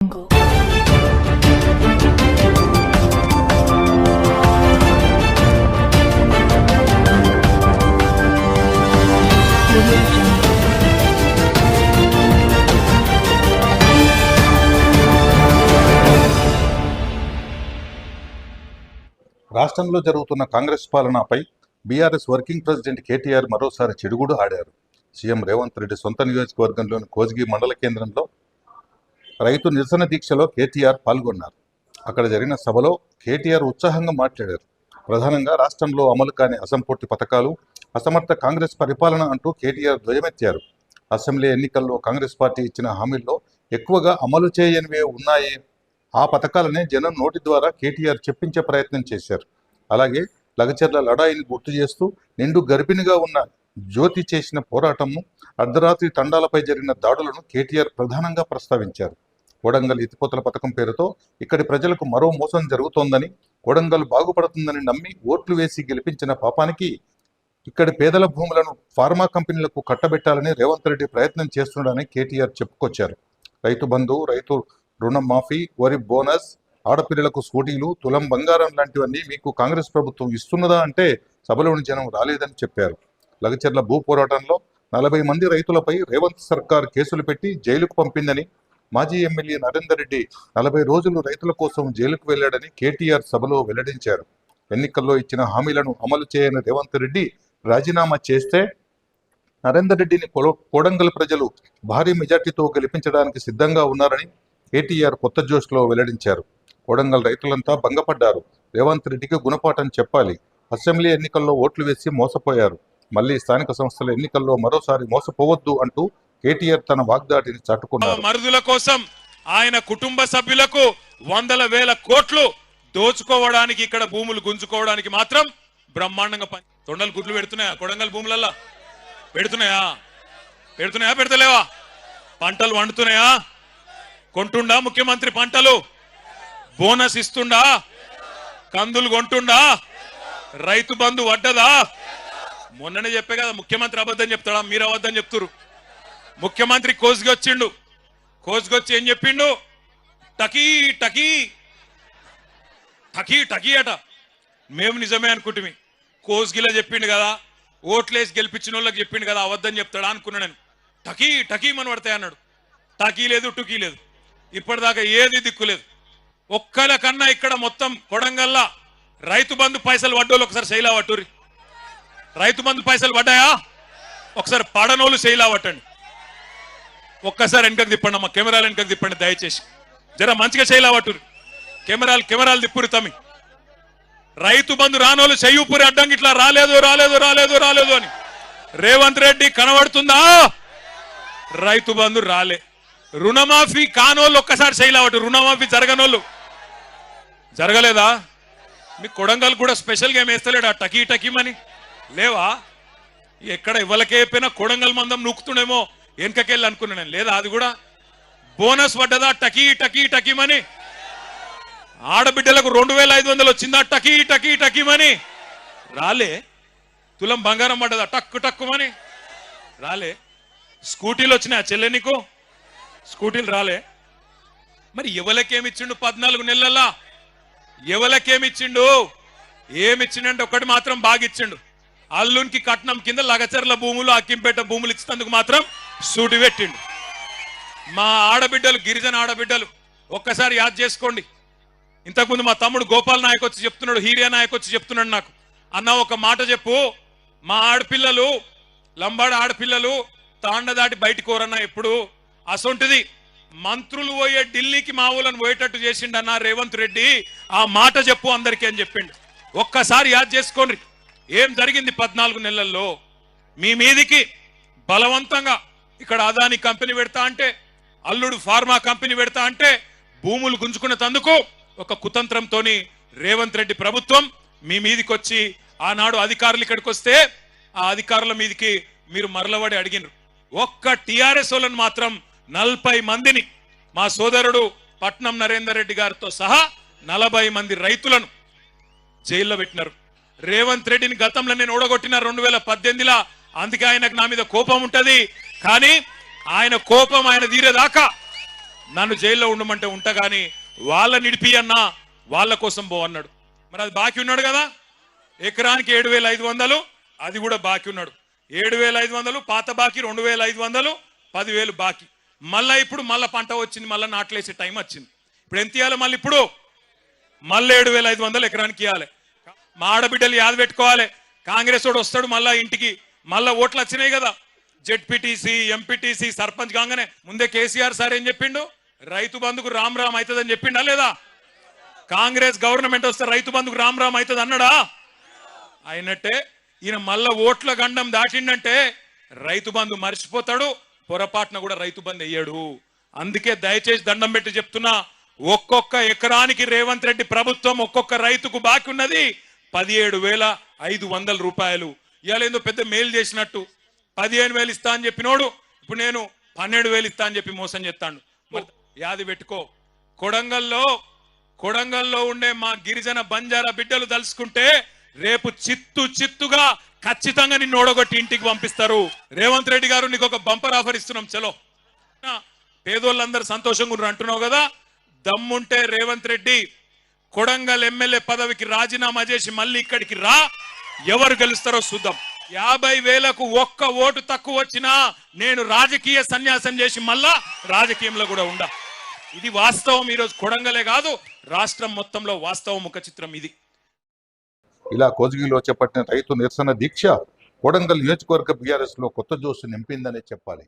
jungle. రాష్ట్రంలో జరుగుతున్న కాంగ్రెస్ పాలనపై బీఆర్ఎస్ వర్కింగ్ ప్రెసిడెంట్ కేటీఆర్ మరోసారి చెడుగుడు ఆడారు సీఎం రేవంత్ రెడ్డి సొంత నియోజకవర్గంలోని కోజ్గి మండల కేంద్రంలో రైతు నిరసన దీక్షలో కేటీఆర్ పాల్గొన్నారు. అక్కడ జరిగిన సభలో కేటీఆర్ ఉత్సాహంగా మాట్లాడారు. ప్రధానంగా రాష్ట్రంలో అమలు కాని అసంపూర్తి పథకాలు అసమర్థ కాంగ్రెస్ పరిపాలన అంటూ కేటీఆర్ ధ్వజమెత్తారు. అసెంబ్లీ ఎన్నికల్లో కాంగ్రెస్ పార్టీ ఇచ్చిన హామీల్లో ఎక్కువగా అమలు చేయనివే ఉన్నాయి. ఆ పథకాలనే జనం నోటి ద్వారా కేటీఆర్ చెప్పించే ప్రయత్నం చేశారు. అలాగే లగచర్ల లడాయిని గుర్తు చేస్తూ నిండు గర్భిణిగా ఉన్న జ్యోతి చేసిన పోరాటము అర్ధరాత్రి తండాలపై జరిగిన దాడులను కేటీఆర్ ప్రధానంగా ప్రస్తావించారు. కొడంగల్ ఎత్తిపోతల పథకం పేరుతో ఇక్కడి ప్రజలకు మరో మోసం జరుగుతోందని కొడంగల్ బాగుపడుతుందని నమ్మి ఓట్లు వేసి గెలిపించిన పాపానికి ఇక్కడి పేదల భూములను ఫార్మా కంపెనీలకు కట్టబెట్టాలని రేవంత్ రెడ్డి ప్రయత్నం చేస్తున్నాడని కేటీఆర్ చెప్పుకొచ్చారు. రైతు బంధు రైతు రుణమాఫీ వరి బోనస్ ఆడపిల్లలకు స్కూటీలు తులం బంగారం లాంటివన్నీ మీకు కాంగ్రెస్ ప్రభుత్వం ఇస్తున్నదా అంటే సభలోని జనం రాలేదని చెప్పారు. లగచర్ల భూ పోరాటంలో నలభై మంది రైతులపై రేవంత్ సర్కార్ కేసులు పెట్టి జైలుకు పంపిందని మాజీ ఎమ్మెల్యే నరేందర్ రెడ్డి నలభై రోజులు రైతుల కోసం జైలుకు వెళ్ళాడని కేటీఆర్ సభలో వెల్లడించారు. ఎన్నికల్లో ఇచ్చిన హామీలను అమలు చేయని రేవంత్ రెడ్డి రాజీనామా చేస్తే నరేందర్ రెడ్డిని కోడంగల్ ప్రజలు భారీ మెజార్టీతో గెలిపించడానికి సిద్ధంగా ఉన్నారని కేటీఆర్ కొత్త జోష్లో వెల్లడించారు. కోడంగల్ రైతులంతా భంగపడ్డారు. రేవంత్ రెడ్డికి గుణపాఠం చెప్పాలి. అసెంబ్లీ ఎన్నికల్లో ఓట్లు వేసి మోసపోయారు. మళ్ళీ స్థానిక సంస్థల ఎన్నికల్లో మరోసారి మోసపోవద్దు అంటూ కేటీఆర్ తన వాగ్దాటిని చాటుకున్నారు. మరుదుల కోసం ఆయన కుటుంబ సభ్యులకు వందల వేల కోట్లు దోచుకోవడానికి ఇక్కడ భూములు గుంజుకోవడానికి మాత్రం బ్రహ్మాండంగా పని తొండలు గుడ్లు పెడుతున్నాయా? కొడంగల్ భూములల్లా? పెడుతున్నాయా? పెడుతున్నాయా? పెడతలేవా? పంటలు వండుతున్నాయా? కొంటుండా ముఖ్యమంత్రి పంటలు? బోనస్ ఇస్తుండా? కందులు కొంటుండా? రైతు బంధు వడ్డదా? మొన్ననే చెప్పే కదా ముఖ్యమంత్రి అబద్ధం చెప్తాడా? మీరు అబద్ధం చెప్తురు ముఖ్యమంత్రి కోసుకొచ్చిండు. కోసుకొచ్చి ఏం చెప్పిండు? టకీ టకీ. టకీ టకీ అట. మేము నిజమే అనుకుంటుమి. కోసుగిలా చెప్పిండు కదా. ఓట్లేసి గెలిపించిన వాళ్ళకి చెప్పిండు కదా అవద్దని చెప్తాడా అనుకున్నా నేను. టకీ టకీ మన పడతాయి అన్నాడు. టకీ లేదు టుకీ లేదు. ఇప్పటిదాకా ఏది దిక్కులేదు ఒక్కల కన్నా ఇక్కడ మొత్తం కొడంగల్లా రైతు బంధు పైసలు పడ్డోళ్ళు ఒకసారి శైలా పట్టురి రైతు బంధు పైసలు పడ్డాయా? ఒకసారి పడనోళ్ళు శైలా పట్టండి. ఒక్కసారి వెనకకు తిప్పండి అమ్మ కెమెరాలు వెనకకు తిప్పండి దయచేసి. జర మంచిగా చేయలా కెమెరాలు కెమెరాలు తిప్పురు తమ్మి. రైతు బంధు రానోళ్ళు చెయ్యూపురి అడ్డంకి ఇట్లా రాలేదు రాలేదు రాలేదు రాలేదు అని. రేవంత్ రెడ్డి కనబడుతుందా? రైతు బంధు రాలే. రుణమాఫీ కానోళ్ళు ఒక్కసారి చేయలా రుణమాఫీ జరగనోళ్ళు. జరగలేదా? మీ కొడంగల్ కూడా స్పెషల్గా ఏం ఆ టకీ టకీమని లేవా? ఎక్కడ ఇవ్వలకే అయిపోయినా కొడంగల్ మందం నూకుతుండేమో. వెనకకెళ్ళి అనుకున్నాను నేను. లేదా అది కూడా బోనస్ పడ్డదా? టకీ టకీ టకీమని ఆడబిడ్డలకు రెండు వేల ఐదు వందలు వచ్చిందా? టకీ టకీ టకీమని రాలే. తులం బంగారం పడ్డదా? టక్కు టక్కుమని రాలే. స్కూటీలు వచ్చినాయా చెల్లె నీకు? స్కూటీలు రాలే. మరి ఎవలకేమిచ్చిండు పద్నాలుగు నెలల్లో ఎవలకేమిచ్చిండు? ఏమిచ్చిండంటే ఒకటి మాత్రం బాగా ఇచ్చిండు అల్లునికి కట్నం కింద లగచర్ల భూములు అక్కింపేట భూములు ఇచ్చినందుకు మాత్రం సూటి పెట్టిండు. మా ఆడబిడ్డలు గిరిజన ఆడబిడ్డలు ఒక్కసారి యాద్ చేసుకోండి. ఇంతకుముందు మా తమ్ముడు గోపాల్ నాయక్ వచ్చి చెప్తున్నాడు హీరియా నాయక్ వచ్చి చెప్తున్నాడు నాకు. అన్న ఒక మాట చెప్పు. మా ఆడపిల్లలు లంబాడ ఆడపిల్లలు తాండ దాటి బయటికి కోరన్నా ఎప్పుడు? అసొంటిది. మంత్రులు పోయే ఢిల్లీకి మా ఊళ్ళని పోయేటట్టు చేసిండన్న రేవంత్ రెడ్డి. ఆ మాట చెప్పు అందరికీ అని చెప్పిండు. ఒక్కసారి యాద్ చేసుకోండి. ఏం జరిగింది పద్నాలుగు నెలల్లో? మీ మీదికి బలవంతంగా ఇక్కడ అదాని కంపెనీ పెడతా అంటే అల్లుడు ఫార్మా కంపెనీ పెడతా అంటే భూములు గుంజుకున్న తందుకు ఒక కుతంత్రంతోని రేవంత్ రెడ్డి ప్రభుత్వం మీ మీదికి వచ్చి ఆనాడు అధికారులు ఇక్కడికి వస్తే ఆ అధికారుల మీదికి మీరు మరలబడి అడిగినారు. ఒక్క టిఆర్ఎస్ వాళ్ళని మాత్రం నలభై మందిని మా సోదరుడు పట్నం నరేందర్ రెడ్డి గారితో సహా నలభై మంది రైతులను జైల్లో పెట్టినారు. రేవంత్ రెడ్డిని గతంలో నేను ఓడగొట్టిన రెండు వేల పద్దెనిమిదిలో అందుకే ఆయనకు నా మీద కోపం ఉంటుంది. కానీ ఆయన కోపం ఆయన తీరేదాకా నన్ను జైల్లో ఉండమంటే ఉంటా కానీ వాళ్ళ నిడిపి అన్నా వాళ్ళ కోసం పో అన్నాడు. మరి అది బాకీ ఉన్నాడు కదా? ఎకరానికి ఏడు వేల ఐదు వందలు అది కూడా బాకీ ఉన్నాడు. ఏడు వేల ఐదు వందలు పాత బాకీ రెండు వేల ఐదు వందలు పదివేలు బాకీ. మళ్ళా ఇప్పుడు మళ్ళా పంట వచ్చింది మళ్ళీ నాట్లేసే టైం వచ్చింది. ఇప్పుడు ఎంత ఇవ్వాలి మళ్ళీ ఇప్పుడు? మళ్ళీ ఏడు వేల ఐదు వందలు ఎకరానికి ఇవ్వాలి మా ఆడబిడ్డలు యాద పెట్టుకోవాలి. కాంగ్రెస్ వాడు వస్తాడు మళ్ళా ఇంటికి. మళ్ళా ఓట్లు వచ్చినాయి కదా. జెడ్పీటీసీ ఎంపీటీసీ సర్పంచ్ కాగానే ముందే కేసీఆర్ సార్ ఏం చెప్పిండు? రైతు బంధుకు రామ్ రామ్ అవుతుందని చెప్పిండా లేదా? కాంగ్రెస్ గవర్నమెంట్ వస్తే రైతు బంధుకు రామ్ రామ్ అవుతుంది అన్నాడా? అయినట్టే ఈయన మళ్ళా ఓట్ల గండం దాటిండంటే రైతు బంధు మర్చిపోతాడు పొరపాటున కూడా రైతు బంధు అయ్యాడు అందుకే దయచేసి దండం పెట్టి చెప్తున్నా ఒక్కొక్క ఎకరానికి రేవంత్ రెడ్డి ప్రభుత్వం ఒక్కొక్క రైతుకు బాకీ ఉన్నది పదిహేడు వేల ఐదు వందల రూపాయలు. ఇవాళ ఏందో పెద్ద మేలు చేసినట్టు. పదిహేను వేలు ఇస్తా అని చెప్పినోడు ఇప్పుడు నేను పన్నెండు వేలు ఇస్తా అని చెప్పి మోసం చేస్తాను మరి యాది పెట్టుకో. కొడంగల్లో కొడంగల్లో ఉండే మా గిరిజన బంజారా బిడ్డలు తలుసుకుంటే రేపు చిత్తు చిత్తుగా ఖచ్చితంగా నిన్ను ఓడగొట్టి ఇంటికి పంపిస్తారు. రేవంత్ రెడ్డి గారు నీకు ఒక బంపర్ ఆఫర్ ఇస్తున్నాం చలో. పేదోళ్ళందరూ సంతోషంగా ఉన్నారు అంటున్నావు కదా? దమ్ముంటే రేవంత్ రెడ్డి కొడంగల్ ఎమ్మెల్యే పదవికి రాజీనామా చేసి మళ్ళీ ఇక్కడికి రా. ఎవరు గెలుస్తారో చూద్దాం. యాభై వేలకు ఒక్క ఓటు తక్కువ వచ్చినా నేను రాజకీయ సన్యాసం చేసి మళ్ళా రాజకీయంలో కూడా ఉండా. ఇది వాస్తవం ఈరోజు కొడంగలే కాదు రాష్ట్రం మొత్తంలో వాస్తవం ముఖ చిత్రం ఇది. ఇలా కోజిగిలో చేపట్టిన రైతు నిరసన దీక్ష కొడంగల్ నియోజకవర్గ బీఆర్ఎస్లో కొత్త జోష్ నింపిందనే చెప్పాలి.